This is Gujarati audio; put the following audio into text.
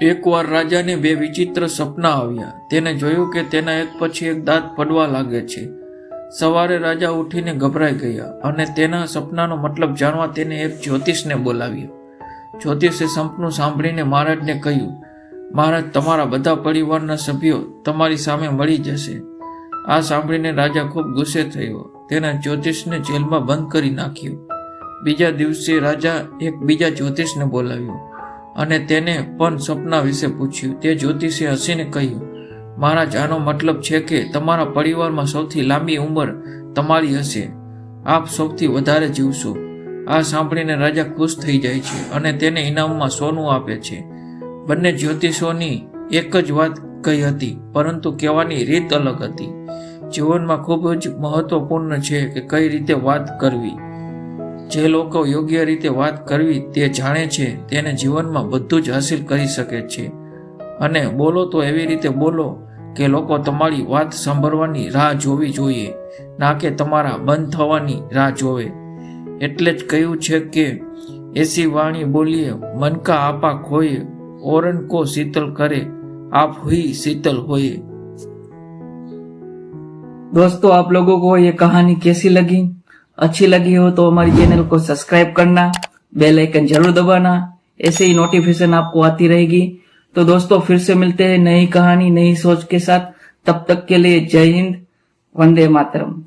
એકવાર રાજાને બે વિચિત્ર સપના આવ્યા. તેને જોયું કે તેના એક પછી એક દાંત પડવા લાગે છે. સવારે રાજા ઉઠીને ગભરાઈ ગયા અને તેના સપનાનો મતલબ જાણવા તેને એક જ્યોતિષને બોલાવ્યો. જ્યોતિષે સંપનું સાંભળીને મહારાજને કહ્યું, મહારાજ, તમારા બધા પરિવારના સભ્યો તમારી સામે મળી જશે. આ સાંભળીને રાજા ખૂબ ગુસ્સે થયો. તેના જ્યોતિષને જેલમાં બંધ કરી નાખ્યું. બીજા દિવસે રાજા એક બીજા જ્યોતિષને બોલાવ્યો. અને તેને પણ સપના વિશે પૂછ્યું. તે જ્યોતિષે હસીને કહ્યું, મહારાજ, આનો મતલબ છે કે તમારા પરિવારમાં સૌથી લાંબી ઉંમર તમારી હશે. આપ સૌથી વધારે જીવશો. આ સાંભળીને રાજા ખુશ થઈ જાય છે અને તેને ઇનામમાં સોનું આપે છે. બંને જ્યોતિષોની એક જ વાત કહી હતી, પરંતુ કહેવાની રીત અલગ હતી. જીવનમાં ખૂબ જ મહત્વપૂર્ણ છે કે કઈ રીતે વાત કરવી. જે લોકો યોગ્ય રીતે વાત કરવી તે જાણે છે, તેને જીવનમાં બધું જ હાસિલ કરી શકે છે. અને બોલો તો એવી રીતે બોલો કે લોકો તમારી વાત સાંભળવાની રાહ જોવી જોઈએ, ના કે તમારા બંધ થવાની રાહ જોવે. એટલે જ કહ્યું છે કે, એસી વાણી બોલીએ મનકા આપા ખોયે, ઓરન કો શીતલ કરે, આપ हुई શીતલ હોઈએ દોસ્તો, આપ लोगों को ये કહાની કેસી લગી? अच्छी लगी हो तो हमारी चैनल को सब्सक्राइब करना, बेल आइकन ज़रूर दबाना, ऐसे ही नोटिफिकेशन आपको आती रहेगी। तो दोस्तों, फिर से मिलते हैं नई कहानी, नई सोच के साथ। तब तक के लिए जय हिंद, वंदे मातरम।